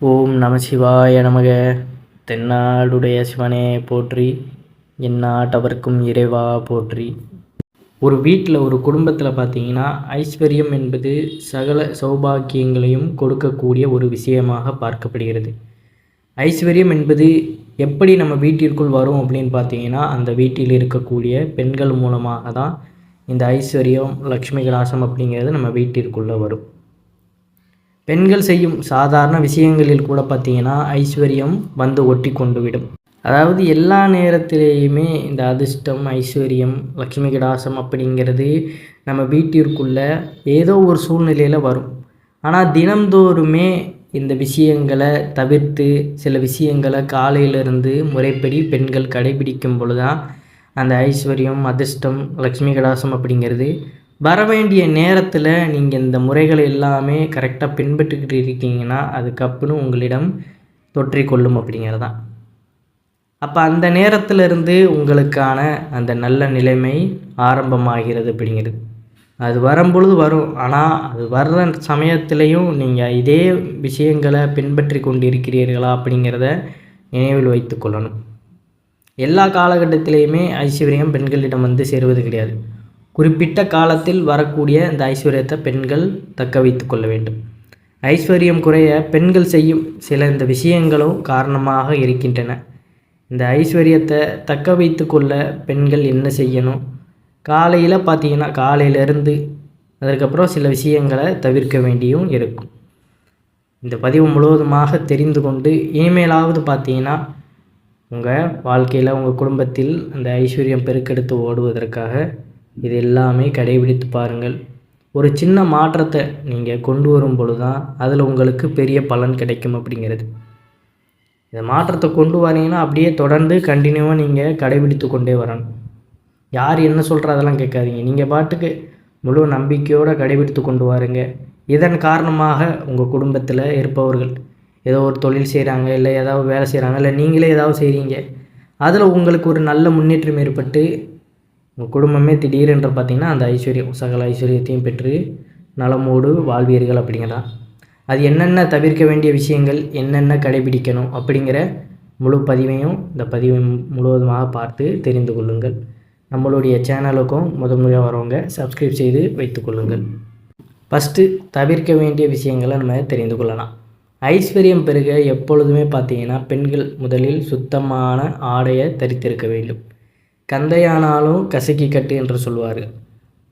ஓம் நம சிவாய நமக. தென்னாடுடைய சிவனே போற்றி எந்நாட்டவர்க்கும் இறைவா போற்றி. ஒரு வீட்டில் ஒரு குடும்பத்தில் பார்த்தீங்கன்னா ஐஸ்வர்யம் என்பது சகல சௌபாக்கியங்களையும் கொடுக்கக்கூடிய ஒரு விஷயமாக பார்க்கப்படுகிறது. ஐஸ்வர்யம் என்பது எப்படி நம்ம வீட்டிற்குள் வரும் அப்படின்னு பார்த்தீங்கன்னா அந்த வீட்டில் இருக்கக்கூடிய பெண்கள் மூலமாக தான் இந்த ஐஸ்வர்யம் லக்ஷ்மி கலாசம் அப்படிங்கிறது நம்ம வீட்டிற்குள்ளே வரும். பெண்கள் செய்யும் சாதாரண விஷயங்களில் கூட பார்த்தீங்கன்னா ஐஸ்வர்யம் வந்து ஒட்டி கொண்டு விடும். அதாவது எல்லா நேரத்திலேயுமே இந்த அதிர்ஷ்டம் ஐஸ்வர்யம் லக்ஷ்மி கடாசம் அப்படிங்கிறது நம்ம வீட்டிற்குள்ள ஏதோ ஒரு சூழ்நிலையில் வரும். ஆனால் தினந்தோறுமே இந்த விஷயங்களை தவிர்த்து சில விஷயங்களை காலையிலிருந்து முறைப்படி பெண்கள் கடைபிடிக்கும் பொழுதுதான் அந்த ஐஸ்வர்யம் அதிர்ஷ்டம் லக்ஷ்மி கடாசம் அப்படிங்கிறது வர வேண்டிய நேரத்தில் நீங்கள் இந்த முறைகளை எல்லாமே கரெக்டாக பின்பற்றிக்கிட்டு இருக்கீங்கன்னா அதுக்கப்புறம் உங்களிடம் தொற்றிக்கொள்ளும் அப்படிங்கிறது தான் அப்போ அந்த நேரத்தில் இருந்து உங்களுக்கான அந்த நல்ல நிலைமை ஆரம்பமாகிறது அப்படிங்கிறது. அது வரும்பொழுது வரும். ஆனால் அது வர்ற சமயத்திலையும் நீங்கள் இதே விஷயங்களை பின்பற்றி கொண்டிருக்கிறீர்களா அப்படிங்கிறத நினைவில் வைத்து கொள்ளணும். எல்லா காலகட்டத்திலையுமே ஐஸ்வர்யம் பெண்களிடம் வந்து சேருவது கிடையாது. குறிப்பிட்ட காலத்தில் வரக்கூடிய இந்த ஐஸ்வர்யத்தை பெண்கள் தக்க வைத்து கொள்ள வேண்டும். ஐஸ்வர்யம் குறைய பெண்கள் செய்யும் சில இந்த விஷயங்களும் காரணமாக இருக்கின்றன. இந்த ஐஸ்வர்யத்தை தக்க வைத்து கொள்ள பெண்கள் என்ன செய்யணும்? காலையில் பார்த்தீங்கன்னா காலையிலேருந்து அதுக்கப்புறம் சில விஷயங்களை தவிர்க்க வேண்டியும் இருக்கும். இந்த பதிவு முழுவதுமாக தெரிந்து கொண்டு இனிமேலாவது பார்த்தீங்கன்னா உங்கள் வாழ்க்கையில் உங்கள் குடும்பத்தில் அந்த ஐஸ்வர்யம் பெருக்கெடுத்து ஓடுவதற்காக இது எல்லாமே கடைபிடித்து பாருங்கள். ஒரு சின்ன மாற்றத்தை நீங்கள் கொண்டு வரும் பொழுது தான் அதில் உங்களுக்கு பெரிய பலன் கிடைக்கும் அப்படிங்கிறது. இந்த மாற்றத்தை கொண்டு வரீங்கன்னா அப்படியே தொடர்ந்து கண்டினியூவாக நீங்கள் கடைபிடித்து கொண்டே வரணும். யார் என்ன சொல்கிற அதெல்லாம் கேட்காதீங்க. நீங்கள் பாட்டுக்கு முழு நம்பிக்கையோடு கடைபிடித்து கொண்டு வாருங்க. இதன் காரணமாக உங்கள் குடும்பத்தில் இருப்பவர்கள் ஏதோ ஒரு தொழில் செய்கிறாங்க இல்லை ஏதாவது வேலை செய்கிறாங்க இல்லை நீங்களே ஏதாவது செய்கிறீங்க அதில் உங்களுக்கு ஒரு நல்ல முன்னேற்றம் ஏற்பட்டு உங்கள் குடும்பமே திடீரென்று பார்த்திங்கன்னா அந்த ஐஸ்வர்யம் சகல ஐஸ்வர்யத்தையும் பெற்று நலமோடு வாழ்வீர்கள் அப்படிங்கிறதா? அது என்னென்ன தவிர்க்க வேண்டிய விஷயங்கள் என்னென்ன கடைபிடிக்கணும் அப்படிங்கிற முழு பதிவையும் இந்த பதிவை முழுவதுமாக பார்த்து தெரிந்து கொள்ளுங்கள். நம்மளுடைய சேனலுக்கும் முதன்முறையாக வரவங்க சப்ஸ்கிரைப் செய்து வைத்துக்கொள்ளுங்கள் ஃபஸ்ட்டு தவிர்க்க வேண்டிய விஷயங்களை நம்ம தெரிந்து கொள்ளலாம். ஐஸ்வர்யம் பெருக எப்பொழுதுமே பார்த்தீங்கன்னா பெண்கள் முதலில் சுத்தமான ஆடையை தரித்திருக்க வேண்டும். கந்தையானாலும் கசக்கி கட்டு என்று சொல்வார்.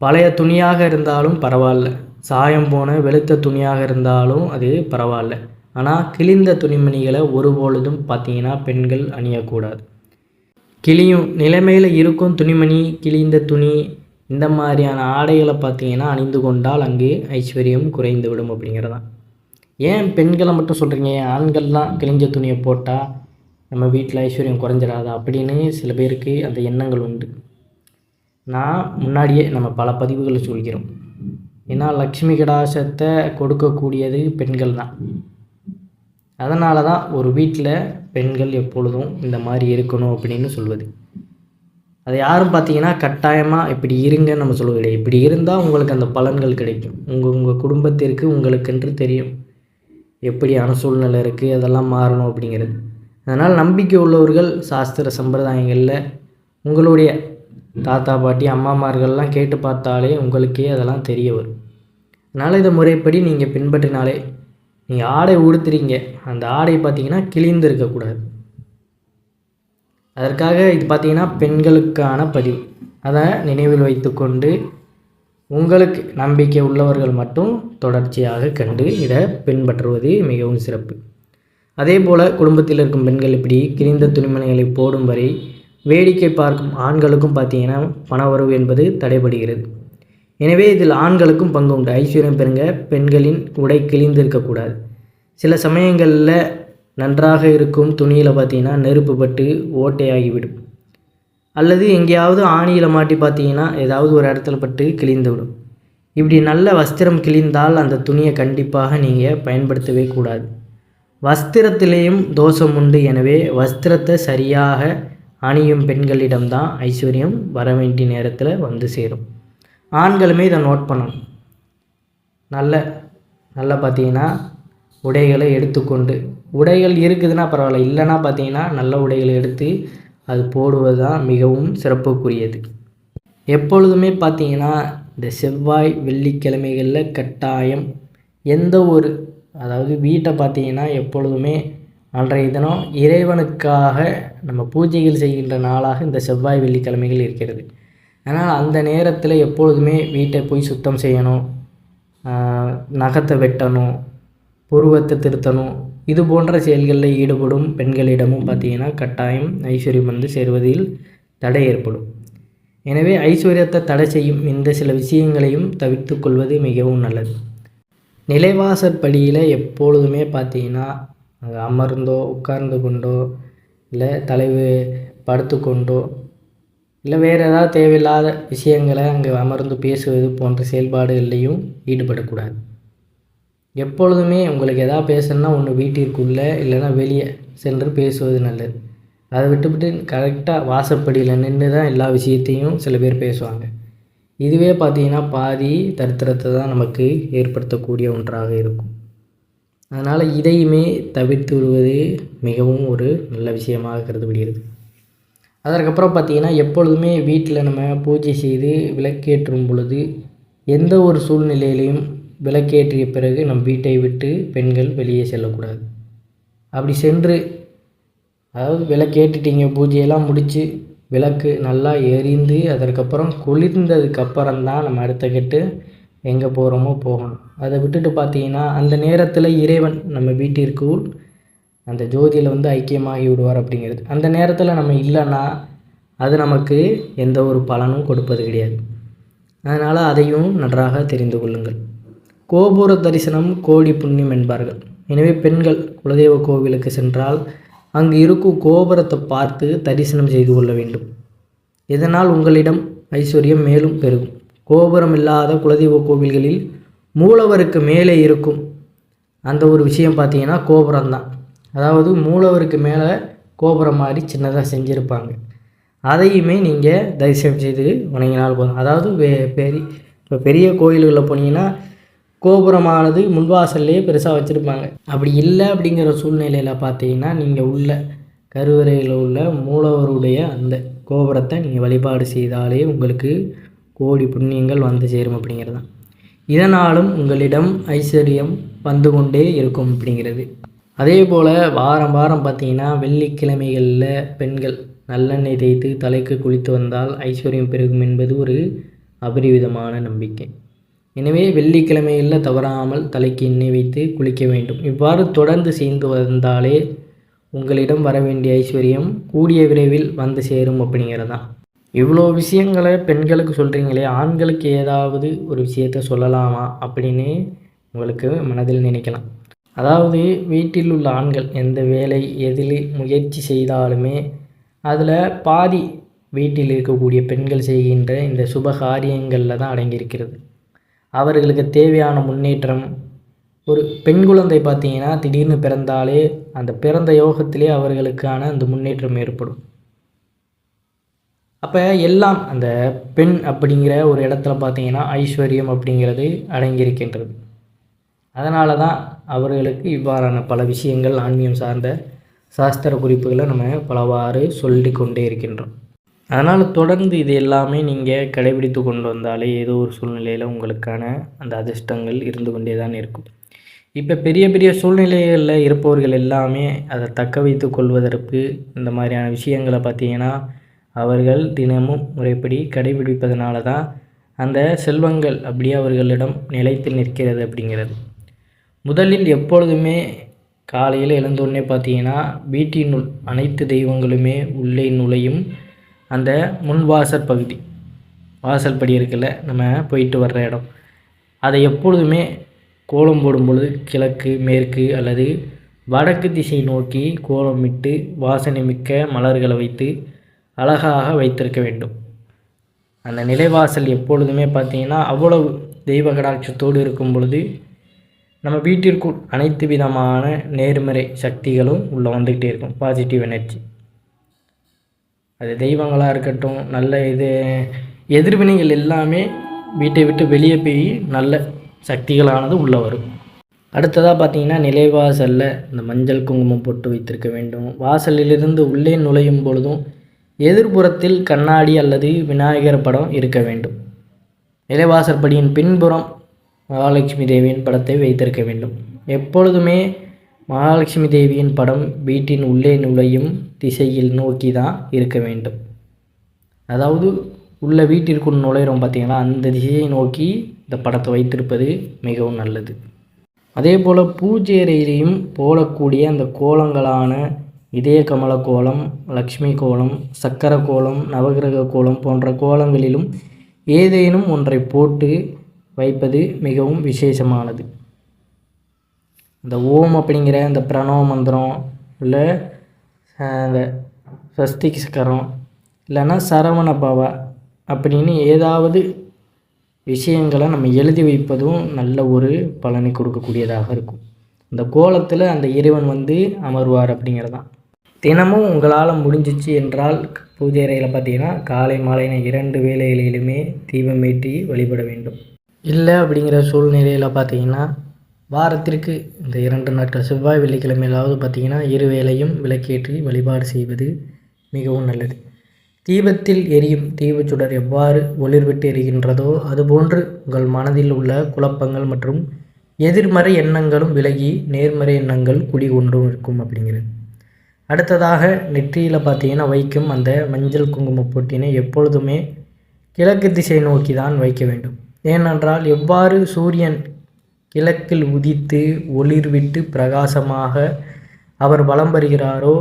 பழைய துணியாக இருந்தாலும் பரவாயில்ல. சாயம் போன வெளுத்த துணியாக இருந்தாலும் அது பரவாயில்ல. ஆனால் கிழிந்த துணிமணிகளை ஒருபொழுதும் பார்த்தீங்கன்னா பெண்கள் அணியக்கூடாது. கிளியும் நிலைமையில் இருக்கும் துணிமணி கிழிந்த துணி இந்த மாதிரியான ஆடைகளை பார்த்தீங்கன்னா அணிந்து கொண்டால் அங்கே ஐஸ்வர்யம் குறைந்து விடும் அப்படிங்கிறதான். ஏன் பெண்களை மட்டும் சொல்கிறீங்க ஆண்கள்லாம் கிழிஞ்ச துணியை போட்டால் நம்ம வீட்டில் ஐஸ்வர்யம் குறைஞ்சிடாதா அப்படின்னு சில பேருக்கு அந்த எண்ணங்கள் உண்டு. நான் முன்னாடியே நம்ம பல பதிவுகளை சொல்கிறோம். ஏன்னா லக்ஷ்மி கடாசத்தை கொடுக்கக்கூடியது பெண்கள் தான். அதனால தான் ஒரு வீட்டில் பெண்கள் எப்பொழுதும் இந்த மாதிரி இருக்கணும் அப்படின்னு சொல்வது. அதை யாரும் பார்த்தீங்கன்னா கட்டாயமாக இப்படி இருங்கன்னு நம்ம சொல்லுவது இப்படி இருந்தால் உங்களுக்கு அந்த பலன்கள் கிடைக்கும். உங்கள் உங்கள் குடும்பத்திற்கு உங்களுக்கென்று தெரியும். எப்படியான சூழ்நிலை இருக்குது அதெல்லாம் மாறணும் அப்படிங்கிறது. அதனால் நம்பிக்கை உள்ளவர்கள் சாஸ்திர சம்பிரதாயங்களில் உங்களுடைய தாத்தா பாட்டி அம்மாமார்கள்லாம் கேட்டு பார்த்தாலே உங்களுக்கே அதெல்லாம் தெரிய வரும். அதனால் இதை முறைப்படி நீங்கள் பின்பற்றினாலே நீங்கள் ஆடை உடுத்துறீங்க. அந்த ஆடை பார்த்தீங்கன்னா கிழிந்து இருக்கக்கூடாது. அதற்காக இது பார்த்திங்கன்னா பெண்களுக்கான பதிவு. அதை நினைவில் வைத்துக்கொண்டு உங்களுக்கு நம்பிக்கை உள்ளவர்கள் மட்டும் தொடர்ச்சியாக கண்டு இதை பின்பற்றுவது மிகவும் சிறப்பு. அதே போல் குடும்பத்தில் இருக்கும் பெண்கள் இப்படி கிழிந்த துணிமணிகளை போடும் வரை வேடிக்கை பார்க்கும் ஆண்களுக்கும் பார்த்தீங்கன்னா பணவரவு என்பது தடைபடுகிறது. எனவே இதில் ஆண்களுக்கும் பங்கு உண்டு. ஐஸ்வர்யம் பெருங்க பெண்களின் உடை கிழிந்து இருக்கக்கூடாது சில சமயங்களில் நன்றாக இருக்கும் துணியில் பார்த்தீங்கன்னா நெருப்பு பட்டு ஓட்டையாகிவிடும். அல்லது எங்கேயாவது ஆணியில் மாட்டி பார்த்தீங்கன்னா ஏதாவது ஒரு இடத்துல பட்டு கிழிந்து விடும் இப்படி நல்ல வஸ்திரம் கிழிந்தால் அந்த துணியை கண்டிப்பாக நீங்கள் பயன்படுத்தவே கூடாது. வஸ்திரத்திலேயும் தோஷம் உண்டு எனவே வஸ்திரத்தை சரியாக அணியும் பெண்களிடம்தான் ஐஸ்வர்யம் வர வேண்டிய நேரத்தில் வந்து சேரும். ஆண்களுமே இதை நோட் பண்ணணும். நல்ல நல்லா பார்த்தீங்கன்னா உடைகளை எடுத்துக்கொண்டு உடைகள் இருக்குதுன்னா பரவாயில்ல. இல்லைன்னா பார்த்தீங்கன்னா நல்ல உடைகளை எடுத்து அது போடுவது தான் மிகவும் சிறப்புக்குரியது. எப்பொழுதுமே பார்த்தீங்கன்னா இந்த செவ்வாய் வெள்ளிக்கிழமைகளில் கட்டாயம் எந்த ஒரு அதாவது வீட்டை பார்த்தீங்கன்னா எப்பொழுதுமே அன்றைய தினம் இறைவனுக்காக நம்ம பூஜைகள் செய்கின்ற நாளாக இந்த செவ்வாய் வெள்ளிக்கிழமைகள் இருக்கிறது. அதனால் அந்த நேரத்தில் எப்பொழுதுமே வீட்டை போய் சுத்தம் செய்யணும். நகத்தை வெட்டணும் புருவத்தை திருத்தணும். இது போன்ற செயல்களில் ஈடுபடும் பெண்களிடமும் பார்த்திங்கன்னா கட்டாயம் ஐஸ்வர்யம் வந்து சேருவதில் தடை ஏற்படும். எனவே ஐஸ்வர்யத்தை தடை செய்யும் இந்த சில விஷயங்களையும் தவிர்த்து கொள்வது மிகவும் நல்லது. நிலைவாசற்படியில் எப்பொழுதுமே பார்த்தீங்கன்னா அங்கே அமர்ந்தோ உட்கார்ந்து கொண்டோ இல்லை தலைவு படுத்து கொண்டோ இல்லை வேறு ஏதாவது தேவையில்லாத விஷயங்களை அங்கே அமர்ந்து பேசுவது போன்ற செயல்பாடுகள்லையும் ஈடுபடக்கூடாது. எப்பொழுதுமே உங்களுக்கு எதாவது பேசணுன்னா ஒன்று வீட்டிற்குள்ளே இல்லைன்னா வெளியே சென்று பேசுவது நல்லது. அதை விட்டுவிட்டு கரெக்டாக வாசப்படியில் நின்று தான் எல்லா விஷயத்தையும் சில பேர் பேசுவாங்க. இதுவே பார்த்தீங்கன்னா பாதி தரித்திரத்தை தான் நமக்கு ஏற்படுத்தக்கூடிய ஒன்றாக இருக்கும். அதனால் இதையுமே தவிர்த்து விடுவது மிகவும் ஒரு நல்ல விஷயமாக கருதப்படுகிறது. அதற்கப்புறம் பார்த்திங்கன்னா எப்பொழுதுமே வீட்டில் நம்ம பூஜை செய்து விளக்கேற்றும் பொழுது எந்த ஒரு சூழ்நிலையிலையும் விளக்கேற்றிய பிறகு நம் வீட்டை விட்டு பெண்கள் வெளியே செல்லக்கூடாது. அப்படி சென்று அதாவது விளக்கேற்றிட்டீங்க பூஜையெல்லாம் முடித்து விளக்கு நல்லா எரிந்து அதற்கப்புறம் குளிர்ந்ததுக்கப்புறம் தான் நம்ம அடுத்த கட்டு எங்கே போகிறோமோ போகணும். அதை விட்டுட்டு பார்த்தீங்கன்னா அந்த நேரத்தில் இறைவன் நம்ம வீட்டிற்குள் அந்த ஜோதியில் வந்து ஐக்கியமாகி விடுவார் அப்படிங்கிறது. அந்த நேரத்தில் நம்ம இல்லைன்னா அது நமக்கு எந்த ஒரு பலனும் கொடுப்பது கிடையாது. அதனால் அதையும் நன்றாக தெரிந்து கொள்ளுங்கள். கோபுர தரிசனம் கோடி புண்ணியம் என்பார்கள். எனவே பெண்கள் குலதெய்வ கோவிலுக்கு சென்றால் அங்கு இருக்கும் கோபுரத்தை பார்த்து தரிசனம் செய்து கொள்ள வேண்டும். இதனால் உங்களிடம் ஐஸ்வர்யம் மேலும் பெருகும். கோபுரம் இல்லாத குலதெய்வ கோவில்களில் மூலவருக்கு மேலே இருக்கும் அந்த ஒரு விஷயம் பார்த்தீங்கன்னா கோபுரம் தான் அதாவது மூலவருக்கு மேலே கோபுரம் மாதிரி சின்னதாக செஞ்சுருப்பாங்க. அதையுமே நீங்கள் தரிசனம் செய்து வணங்கினால் போதும். அதாவது வே பெரிய இப்போ பெரிய கோயில்களில் போனீங்கன்னா கோபுரமானது முன்வாசல்லையே பெருசாக வச்சுருப்பாங்க. அப்படி இல்லை அப்படிங்கிற சூழ்நிலையில் பார்த்தீங்கன்னா நீங்கள் உள்ள கருவறையில் உள்ள மூலவருடைய அந்த கோபுரத்தை நீங்கள் வழிபாடு செய்தாலே உங்களுக்கு கோடி புண்ணியங்கள் வந்து சேரும் அப்படிங்கிறது தான். இதனாலும் உங்களிடம் ஐஸ்வர்யம் வந்து கொண்டே இருக்கும் அப்படிங்கிறது. அதே போல் வாரம் வாரம் பார்த்திங்கன்னா வெள்ளிக்கிழமைகளில் பெண்கள் நல்லெண்ணெய் தேய்த்து தலைக்கு குளித்து வந்தால் ஐஸ்வர்யம் பெருகும் என்பது ஒரு அபரிவிதமான நம்பிக்கை. எனவே வெள்ளிக்கிழமையில் தவறாமல் தலைக்கு எண்ணெய் வைத்து குளிக்க வேண்டும். இவ்வாறு தொடர்ந்து செய்து வந்தாலே உங்களிடம் வர வேண்டிய ஐஸ்வர்யம் கூடிய விரைவில் வந்து சேரும் அப்படிங்கிறது இவ்வளோ விஷயங்களை பெண்களுக்கு சொல்கிறீங்களே ஆண்களுக்கு ஏதாவது ஒரு விஷயத்த சொல்லலாமா அப்படின்னு உங்களுக்கு மனதில் நினைக்கலாம். அதாவது வீட்டில் உள்ள ஆண்கள் எந்த வேலை எதில் முயற்சி செய்தாலுமே அதில் பாதி வீட்டில் இருக்கக்கூடிய பெண்கள் செய்கின்ற இந்த சுப காரியங்களில் தான் அடங்கியிருக்கிறது. அவர்களுக்கு தேவையான முன்னேற்றம். ஒரு பெண் குழந்தை பார்த்தீங்கன்னா திடீர்னு பிறந்தாலே அந்த பிறந்த யோகத்திலே அவர்களுக்கான அந்த முன்னேற்றம் ஏற்படும். அப்போ எல்லாம் அந்த பெண் அப்படிங்கிற ஒரு இடத்துல பார்த்தீங்கன்னா ஐஸ்வர்யம் அப்படிங்கிறது அடங்கியிருக்கின்றது. அதனால தான் அவர்களுக்கு இவ்வாறான பல விஷயங்கள் ஆன்மீகம் சார்ந்த சாஸ்திர குறிப்புகளை நம்ம பலவாறு சொல்லி கொண்டே இருக்கின்றோம். அதனால் தொடர்ந்து இது எல்லாமே நீங்கள் கடைபிடித்து கொண்டு வந்தாலே ஏதோ ஒரு சூழ்நிலையில் உங்களுக்கான அந்த அதிர்ஷ்டங்கள் இருந்து கொண்டே தான் இருக்கும். இப்போ பெரிய பெரிய சூழ்நிலைகளில் இருப்பவர்கள் எல்லாமே அதை தக்க வைத்து கொள்வதற்கு இந்த மாதிரியான விஷயங்களை பார்த்தீங்கன்னா அவர்கள் தினமும் முறைப்படி கடைபிடிப்பதனால தான் அந்த செல்வங்கள் அப்படியே அவர்களிடம் நிலைத்து நிற்கிறது அப்படிங்கிறது. முதலில் எப்பொழுதுமே காலையில் எழுந்தோடனே பார்த்தீங்கன்னா வீட்டினுள் அனைத்து தெய்வங்களுமே உள்ளே நுழையும் அந்த முன் வாசல் பகுதி. வாசல் படி இருக்குல்ல நம்ம போயிட்டு வர்ற இடம். அதை எப்பொழுதுமே கோலம் போடும் பொழுது கிழக்கு மேற்கு அல்லது வடக்கு திசை நோக்கி கோலமிட்டு வாசனை மிக்க மலர்களை வைத்து அழகாக வைத்திருக்க வேண்டும். அந்த நிலைவாசல் எப்பொழுதுமே பார்த்திங்கன்னா அவ்வளவு தெய்வ கடாட்சத்தோடு இருக்கும் பொழுது நம்ம வீட்டிற்குள் அனைத்து விதமான நேர்மறை சக்திகளும் உள்ளே வந்துக்கிட்டே இருக்கும். பாசிட்டிவ் எனர்ஜி அது தெய்வங்களாக இருக்கட்டும் நல்ல இது எதிர்வினைகள் எல்லாமே வீட்டை விட்டு வெளியே போய் நல்ல சக்திகளானது உள்ளே வரும். அடுத்ததாக பார்த்தீங்கன்னா நிலைவாசலில் இந்த மஞ்சள் குங்குமம் போட்டு வைத்திருக்க வேண்டும். வாசலிலிருந்து உள்ளே நுழையும் பொழுதும் எதிர்புறத்தில் கண்ணாடி அல்லது விநாயகர் படம் இருக்க வேண்டும். நிலைவாசற்படியின் பின்புறம் மகாலட்சுமி தேவியின் படத்தை வைத்திருக்க வேண்டும். எப்பொழுதுமே மகாலட்சுமி தேவியின் படம் வீட்டின் உள்ளே நுழையும் திசையில் நோக்கி தான் இருக்க வேண்டும். அதாவது உள்ள வீட்டிற்குள் நுழையிறோம் பார்த்திங்கன்னா அந்த திசையை நோக்கி இந்த படத்தை வைத்திருப்பது மிகவும் நல்லது. அதே போல் பூஜை அறையிலையும் போடக்கூடிய அந்த கோலங்களான இதய கமல கோலம் லக்ஷ்மி கோலம் சக்கர கோலம் நவகிரக கோலம் போன்ற கோலங்களிலும் ஏதேனும் ஒன்றை போட்டு வைப்பது மிகவும் விசேஷமானது. இந்த ஓம் அப்படிங்கிற இந்த பிரணவ மந்திரம் இல்லை இந்த சஸ்திக் சக்கரம் இல்லைன்னா சரவண பவா அப்படின்னு ஏதாவது விஷயங்களை நம்ம எழுதி வைப்பதும் நல்ல ஒரு பலனை கொடுக்கக்கூடியதாக இருக்கும். இந்த கோலத்தில் அந்த இறைவன் வந்து அமர்வார் அப்படிங்கிறதான். தினமும் உங்களால் முடிஞ்சிச்சு என்றால் பூஜை அறையில் பார்த்தீங்கன்னா காலை மாலை இரண்டு வேலைகளிலுமே தீபம் ஏற்றி வழிபட வேண்டும். இல்லை அப்படிங்கிற சூழ்நிலையில் பார்த்தீங்கன்னா வாரத்திற்கு இந்த இரண்டு நாட்கள் செவ்வாய் வெள்ளிக்கிழமையிலாவது பார்த்தீங்கன்னா இருவேளையும் விளக்கேற்றி வழிபாடு செய்வது மிகவும் நல்லது. தீபத்தில் எரியும் தீபச்சுடர் எவ்வாறு ஒளிர்விட்டு எரிகின்றதோ அதுபோன்று உங்கள் மனதில் உள்ள குழப்பங்கள் மற்றும் எதிர்மறை எண்ணங்களும் விலகி நேர்மறை எண்ணங்கள் குடிகொண்டும் இருக்கும் அப்படிங்கிறது. அடுத்ததாக நெற்றியில் பார்த்தீங்கன்னா வைக்கும் அந்த மஞ்சள் குங்கும பொட்டினை எப்பொழுதுமே கிழக்கு திசை நோக்கி தான் வைக்க வேண்டும். ஏனென்றால் எவ்வாறு சூரியன் கிழக்கில் உதித்து ஒளிர்விட்டு பிரகாசமாக அவர் வலம் வருகிறாரோ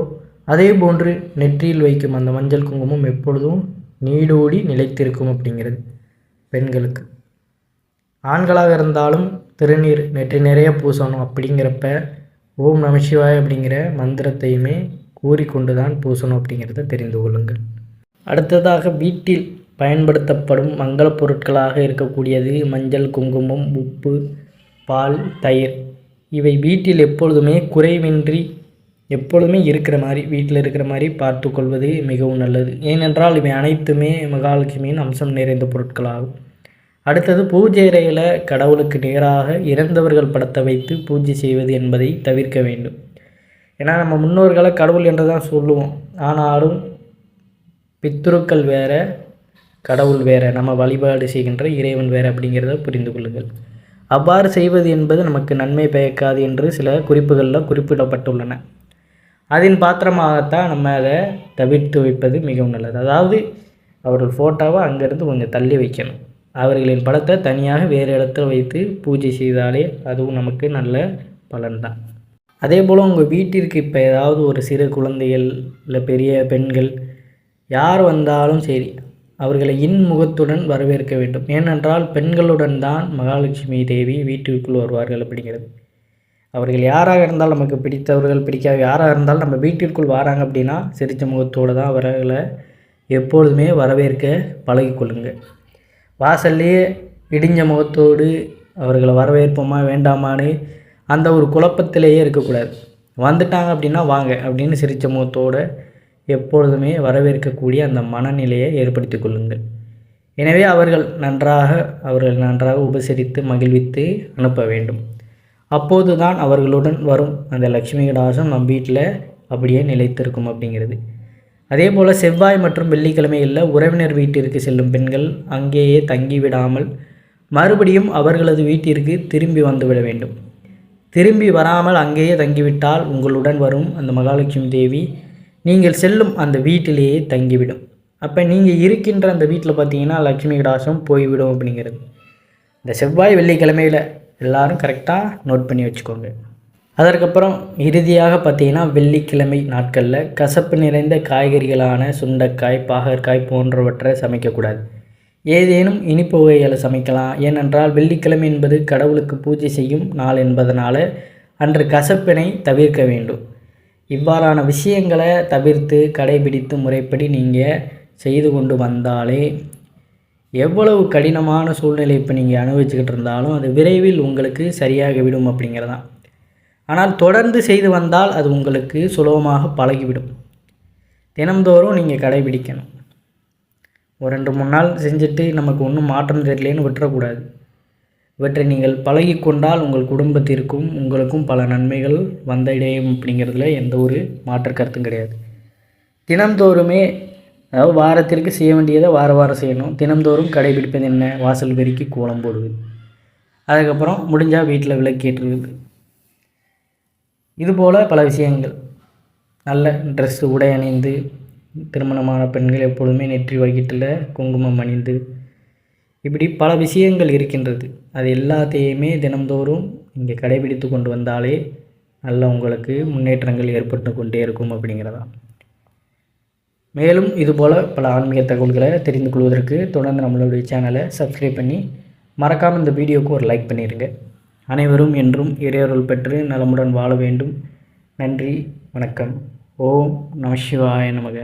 அதே போன்று நெற்றியில் வைக்கும் அந்த மஞ்சள் குங்குமம் எப்பொழுதும் நீடோடி நிலைத்திருக்கும் அப்படிங்கிறது பெண்களுக்கு. ஆண்களாக இருந்தாலும் திருநீர் நெற்றி நிறைய பூசணும் அப்படிங்கிறப்ப ஓம் நமசிவாய் அப்படிங்கிற மந்திரத்தையுமே கூறிக்கொண்டு தான் பூசணும் அப்படிங்கிறத தெரிந்து கொள்ளுங்கள். அடுத்ததாக வீட்டில் பயன்படுத்தப்படும் மங்கள பொருட்களாக இருக்கக்கூடியது மஞ்சள் குங்குமம் உப்பு பால் தயிர். இவை வீட்டில் எப்பொழுதுமே குறைவின்றி எப்பொழுதுமே இருக்கிற மாதிரி வீட்டில் இருக்கிற மாதிரி பார்த்து கொள்வது மிகவும் நல்லது. ஏனென்றால் இவை அனைத்துமே மகாலட்சுமியின் அம்சம் நிறைந்த பொருட்களாகும். அடுத்தது பூஜை அறையில் கடவுளுக்கு நேராக இறந்தவர்கள் படத்தை வைத்து பூஜை செய்வது என்பதை தவிர்க்க வேண்டும். ஏன்னா நம்ம முன்னோர்களை கடவுள் என்று தான் சொல்லுவோம். ஆனாலும் பித்ருக்கள் வேறு கடவுள் வேறு நம்ம வழிபாடு செய்கின்ற இறைவன் வேறு அப்படிங்கிறத புரிந்து கொள்ளுங்கள். அவ்வாறு செய்வது என்பது நமக்கு நன்மை பயக்காது என்று சில குறிப்புகளில் குறிப்பிடப்பட்டுள்ளன. அதன் பாத்திரமாகத்தான் நம்ம அதை தவிர்த்து வைப்பது மிகவும் நல்லது. அதாவது அவர்கள் ஃபோட்டோவை அங்கேருந்து கொஞ்சம் தள்ளி வைக்கணும். அவர்களின் படத்தை தனியாக வேறு இடத்துல வைத்து பூஜை செய்தாலே அதுவும் நமக்கு நல்ல பலன்தான் அதே போல் உங்கள் வீட்டிற்கு இப்போ ஏதாவது ஒரு சிறு குழந்தைகள் இல்லை பெரிய பெண்கள் யார் வந்தாலும் சரி அவர்களை இன்முகத்துடன் வரவேற்க வேண்டும். ஏனென்றால் பெண்களுடன் தான் மகாலட்சுமி தேவி வீட்டிற்குள் வருவார்கள் அப்படிங்கிறது. அவர்கள் யாராக இருந்தாலும் நமக்கு பிடித்தவர்கள் பிடிக்காத யாராக இருந்தாலும் நம்ம வீட்டிற்குள் வராங்க அப்படின்னா சிரித்த முகத்தோடு தான் அவர்களை எப்பொழுதுமே வரவேற்க பழகிக்கொள்ளுங்க வாசல்லையே இடிஞ்ச முகத்தோடு அவர்களை வரவேற்போமா வேண்டாமான்னு அந்த ஒரு குழப்பத்திலேயே இருக்கக்கூடாது. வந்துட்டாங்க அப்படின்னா வாங்க அப்படின்னு சிரித்த முகத்தோடு எப்பொழுதுமே வரவேற்கக்கூடிய அந்த மனநிலையை ஏற்படுத்தி கொள்ளுங்கள். எனவே அவர்கள் நன்றாக அவர்கள் நன்றாக உபசரித்து மகிழ்வித்து அனுப்ப வேண்டும். அப்போது தான் அவர்களுடன் வரும் அந்த லக்ஷ்மி கடாசம் நம் வீட்டில் அப்படியே நிலைத்திருக்கும் அப்படிங்கிறது. அதே போல் செவ்வாய் மற்றும் வெள்ளிக்கிழமைகளில் உறவினர் வீட்டிற்கு செல்லும் பெண்கள் அங்கேயே தங்கிவிடாமல் மறுபடியும் அவர்களது வீட்டிற்கு திரும்பி வந்துவிட வேண்டும். திரும்பி வராமல் அங்கேயே தங்கிவிட்டால் உங்களுடன் வரும் அந்த மகாலட்சுமி தேவி நீங்கள் செல்லும் அந்த வீட்டிலேயே தங்கிவிடும். அப்போ நீங்கள் இருக்கின்ற அந்த வீட்டில் பார்த்தீங்கன்னா லக்ஷ்மி கடாசம் போய்விடும் அப்படிங்கிறது. இந்த செவ்வாய் வெள்ளிக்கிழமையில் எல்லோரும் கரெக்டாக நோட் பண்ணி வச்சுக்கோங்க. அதற்கப்புறம் இறுதியாக பார்த்தீங்கன்னா வெள்ளிக்கிழமை நாட்களில் கசப்பு நிறைந்த காய்கறிகளான சுண்டைக்காய் பாகற்காய் போன்றவற்றை சமைக்கக்கூடாது. ஏதேனும் இனிப்பு வகைகளை சமைக்கலாம். ஏனென்றால் வெள்ளிக்கிழமை என்பது கடவுளுக்கு பூஜை செய்யும் நாள் என்பதனால் அன்று கசப்பினை தவிர்க்க வேண்டும். இவ்வாறான விஷயங்களை தவிர்த்து கடைபிடித்து முறைப்படி நீங்கள் செய்து கொண்டு வந்தாலே எவ்வளவு கடினமான சூழ்நிலை இப்போ நீங்கள் அனுபவிச்சுக்கிட்டு இருந்தாலும் அது விரைவில் உங்களுக்கு சரியாக விடும் அப்படிங்கிறதான். ஆனால் தொடர்ந்து செய்து வந்தால் அது உங்களுக்கு சுலபமாக பழகிவிடும். தினந்தோறும் நீங்கள் கடைபிடிக்கணும். ஒரு ரெண்டு மூணு நாள் செஞ்சுட்டு நமக்கு ஒன்றும் மாற்றம் தெரியலேன்னு விட்டுறக்கூடாது. இவற்றை நீங்கள் பழகிக்கொண்டால் உங்கள் குடும்பத்திற்கும் உங்களுக்கும் பல நன்மைகள் வந்தடையும் அப்படிங்கிறதுல எந்த ஒரு மாற்று கருத்தும் கிடையாது. தினம்தோறுமே அதாவது வாரத்திற்கு செய்ய வேண்டியதை வார வாரம் செய்யணும். தினம்தோறும் கடைபிடிப்பது என்ன? வாசல் பெருக்கி கோலம் போடுவது. அதுக்கப்புறம் முடிஞ்சால் வீட்டில் விளக்கேற்றுவது இதுபோல் பல விஷயங்கள். நல்ல ட்ரெஸ்ஸு உடை அணிந்து திருமணமான பெண்கள் எப்பொழுதுமே நெற்றி வகிட்டில் குங்குமம் அணிந்து இப்படி பல விஷயங்கள் இருக்கின்றது. அது எல்லாத்தையுமே தினம்தோறும் இங்கே கடைபிடித்து கொண்டு வந்தாலே நல்ல உங்களுக்கு முன்னேற்றங்கள் ஏற்பட்டு கொண்டே இருக்கும் அப்படிங்கிறதா. மேலும் இதுபோல் பல ஆன்மீக தகவல்களை தெரிந்து கொள்வதற்கு தொடர்ந்து நம்மளுடைய சேனலை சப்ஸ்கிரைப் பண்ணி மறக்காமல் இந்த வீடியோவுக்கு ஒரு லைக் பண்ணிடுங்க அனைவரும் என்றும் இறையருள் பெற்று நலமுடன் வாழ வேண்டும். நன்றி வணக்கம். ஓம் நம சிவாய நமக.